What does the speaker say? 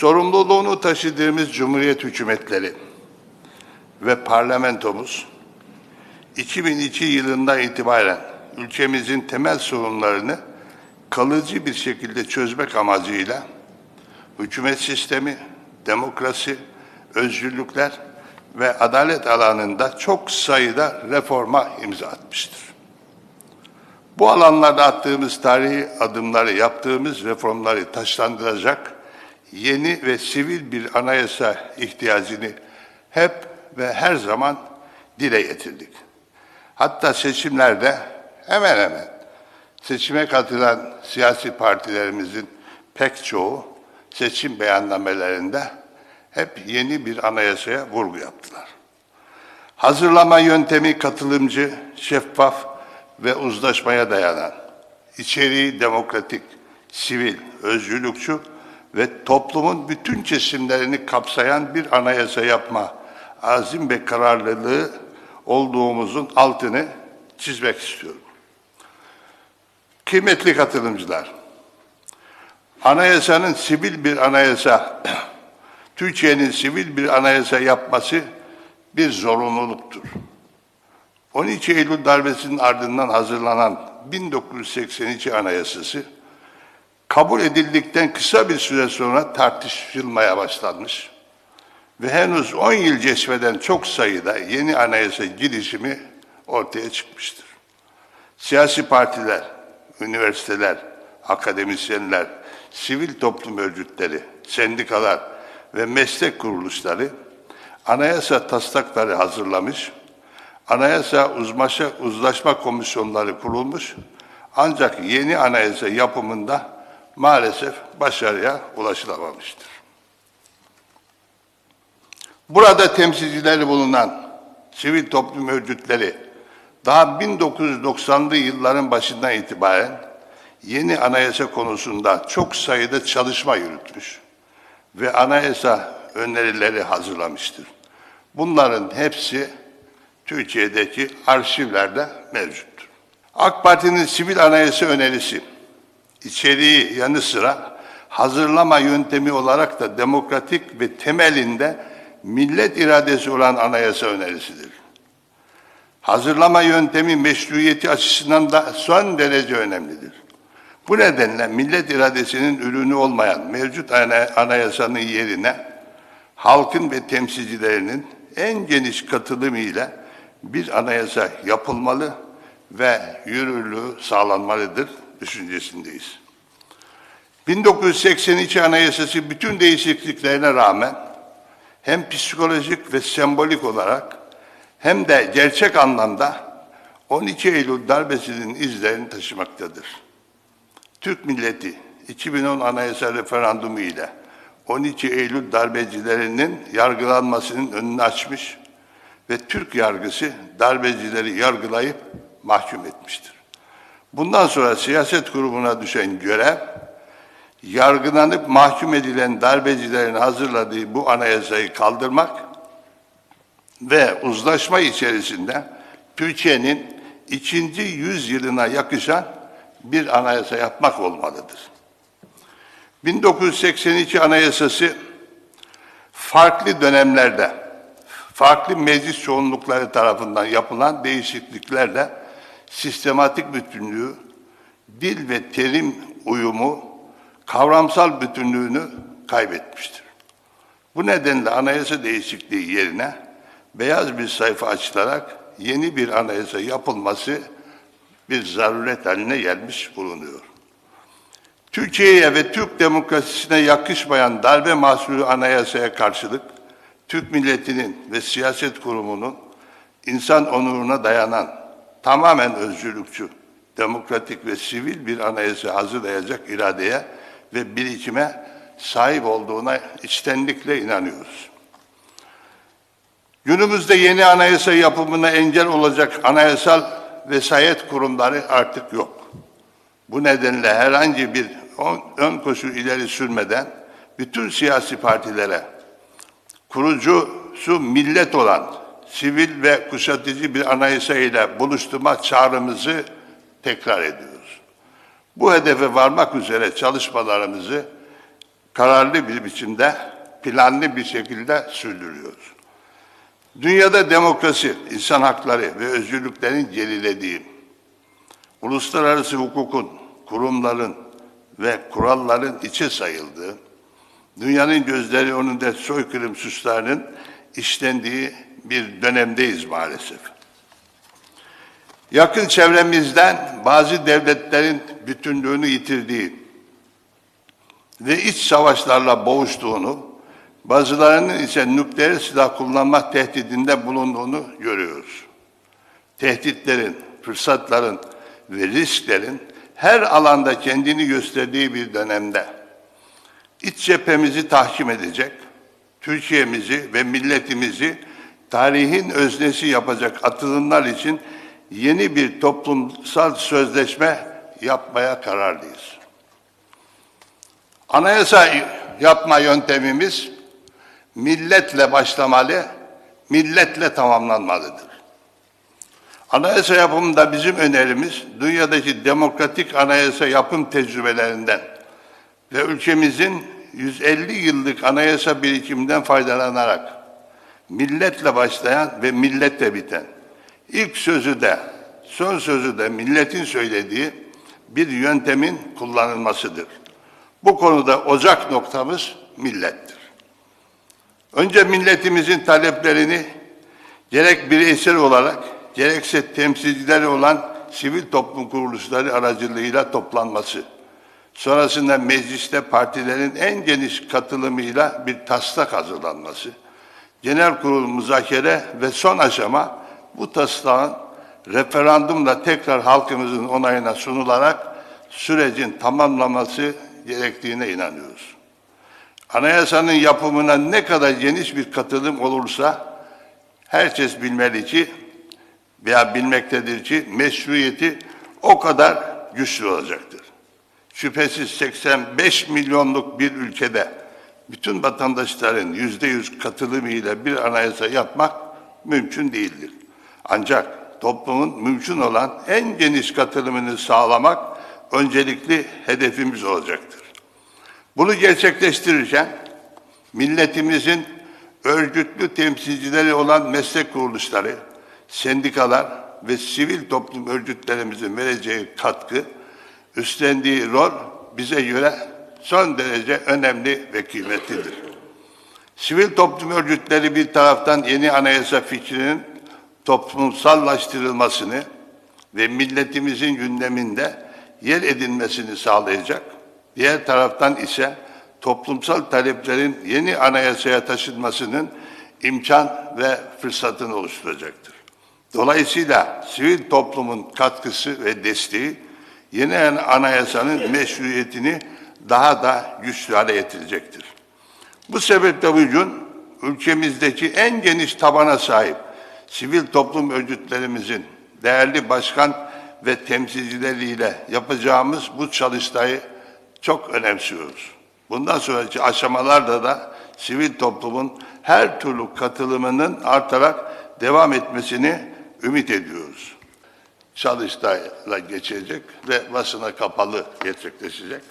Sorumluluğunu taşıdığımız cumhuriyet hükümetleri ve parlamentomuz 2002 yılından itibaren ülkemizin temel sorunlarını kalıcı bir şekilde çözmek amacıyla hükümet sistemi, demokrasi, özgürlükler ve adalet alanında çok sayıda reforma imza atmıştır. Bu alanlarda attığımız tarihi adımları, yaptığımız reformları taşlandıracak yeni ve sivil bir anayasa ihtiyacını hep ve her zaman dile getirdik. Hatta seçimlerde hemen hemen seçime katılan siyasi partilerimizin pek çoğu seçim beyannamelerinde hep yeni bir anayasaya vurgu yaptılar. Hazırlama yöntemi katılımcı, şeffaf ve uzlaşmaya dayanan, içeriği demokratik, sivil, özgürlükçü ve toplumun bütün kesimlerini kapsayan bir anayasa yapma azim ve kararlılığı olduğumuzun altını çizmek istiyorum. Kıymetli katılımcılar, anayasanın sivil bir anayasa, Türkiye'nin sivil bir anayasa yapması bir zorunluluktur. 12 Eylül darbesinin ardından hazırlanan 1982 Anayasası kabul edildikten kısa bir süre sonra tartışılmaya başlanmış ve henüz 10 yıl geçmeden çok sayıda yeni anayasa girişimi ortaya çıkmıştır. Siyasi partiler, üniversiteler, akademisyenler, sivil toplum örgütleri, sendikalar ve meslek kuruluşları anayasa taslakları hazırlamış, anayasa uzlaşma, uzlaşma komisyonları kurulmuş ancak yeni anayasa yapımında maalesef başarıya ulaşılamamıştır. Burada temsilcileri bulunan sivil toplum örgütleri daha 1990'lı yılların başından itibaren yeni anayasa konusunda çok sayıda çalışma yürütmüş ve anayasa önerileri hazırlamıştır. Bunların hepsi Türkiye'deki arşivlerde mevcuttur. AK Parti'nin sivil anayasa önerisi içeriği yanı sıra hazırlama yöntemi olarak da demokratik ve temelinde millet iradesi olan anayasa önerisidir. Hazırlama yöntemi meşruiyeti açısından da son derece önemlidir. Bu nedenle millet iradesinin ürünü olmayan mevcut anayasanın yerine halkın ve temsilcilerinin en geniş katılımı ile bir anayasa yapılmalı ve yürürlüğü sağlanmalıdır düşüncesindeyiz. 1982 Anayasası bütün değişikliklerine rağmen hem psikolojik ve sembolik olarak hem de gerçek anlamda 12 Eylül darbesinin izlerini taşımaktadır. Türk milleti 2010 Anayasa Referandumu ile 12 Eylül darbecilerinin yargılanmasının önünü açmış ve Türk yargısı darbecileri yargılayıp mahkum etmiştir. Bundan sonra siyaset grubuna düşen görev, yargılanıp mahkum edilen darbecilerin hazırladığı bu anayasayı kaldırmak ve uzlaşma içerisinde Türkiye'nin ikinci yüzyılına yakışan bir anayasa yapmak olmalıdır. 1982 Anayasası farklı dönemlerde farklı meclis çoğunlukları tarafından yapılan değişikliklerle sistematik bütünlüğü, dil ve terim uyumu, kavramsal bütünlüğünü kaybetmiştir. Bu nedenle anayasa değişikliği yerine beyaz bir sayfa açılarak yeni bir anayasa yapılması bir zaruret haline gelmiş bulunuyor. Türkiye'ye ve Türk demokrasisine yakışmayan darbe mahsulü anayasaya karşılık Türk milletinin ve siyaset kurumunun insan onuruna dayanan tamamen özgürlükçü, demokratik ve sivil bir anayasa hazırlayacak iradeye ve birikime sahip olduğuna içtenlikle inanıyoruz. Günümüzde yeni anayasa yapımına engel olacak anayasal vesayet kurumları artık yok. Bu nedenle herhangi bir ön koşul ileri sürmeden bütün siyasi partilere kurucusu millet olan sivil ve kuşatıcı bir anayasa ile buluşturma çağrımızı tekrar ediyoruz. Bu hedefe varmak üzere çalışmalarımızı kararlı bir biçimde, planlı bir şekilde sürdürüyoruz. Dünyada demokrasi, insan hakları ve özgürlüklerin celilediği, uluslararası hukukun, kurumların ve kuralların içe sayıldığı, dünyanın gözleri önünde soykırım suçlarının işlendiği bir dönemdeyiz maalesef. Yakın çevremizden bazı devletlerin bütünlüğünü yitirdiği ve iç savaşlarla boğuştuğunu, bazılarının ise nükleer silah kullanmak tehdidinde bulunduğunu görüyoruz. Tehditlerin, fırsatların ve risklerin her alanda kendini gösterdiği bir dönemde iç cephemizi tahkim edecek, Türkiye'mizi ve milletimizi tarihin öznesi yapacak atılımlar için yeni bir toplumsal sözleşme yapmaya kararlıyız. Anayasa yapma yöntemimiz milletle başlamalı, milletle tamamlanmalıdır. Anayasa yapımında bizim önerimiz dünyadaki demokratik anayasa yapım tecrübelerinden ve ülkemizin 150 yıllık anayasa birikiminden faydalanarak milletle başlayan ve milletle biten, ilk sözü de son sözü de milletin söylediği bir yöntemin kullanılmasıdır. Bu konuda ocak noktamız millettir. Önce milletimizin taleplerini gerek bireysel olarak gerekse temsilcileri olan sivil toplum kuruluşları aracılığıyla toplanması, sonrasında mecliste partilerin en geniş katılımıyla bir taslak hazırlanması, genel kurul müzakere ve son aşama bu taslağın referandumla tekrar halkımızın onayına sunularak sürecin tamamlaması gerektiğine inanıyoruz. Anayasanın yapımına ne kadar geniş bir katılım olursa herkes bilmeli ki veya bilmektedir ki meşruiyeti o kadar güçlü olacaktır. Şüphesiz 85 milyonluk bir ülkede bütün vatandaşların yüzde yüz katılımıyla bir anayasa yapmak mümkün değildir. Ancak toplumun mümkün olan en geniş katılımını sağlamak öncelikli hedefimiz olacaktır. Bunu gerçekleştirirken milletimizin örgütlü temsilcileri olan meslek kuruluşları, sendikalar ve sivil toplum örgütlerimizin vereceği katkı, üstlendiği rol bize göre son derece önemli ve kıymetlidir. Sivil toplum örgütleri bir taraftan yeni anayasa fikrinin toplumsallaştırılmasını ve milletimizin gündeminde yer edilmesini sağlayacak, diğer taraftan ise toplumsal taleplerin yeni anayasaya taşınmasının imkan ve fırsatını oluşturacaktır. Dolayısıyla sivil toplumun katkısı ve desteği yeni anayasanın meşruiyetini daha da güçlü hale getirecektir. Bu sebeple bugün ülkemizdeki en geniş tabana sahip sivil toplum örgütlerimizin değerli başkan ve temsilcileriyle yapacağımız bu çalıştayı çok önemsiyoruz. Bundan sonraki aşamalarda da sivil toplumun her türlü katılımının artarak devam etmesini ümit ediyoruz. Çalıştayla geçecek ve basına kapalı gerçekleşecek.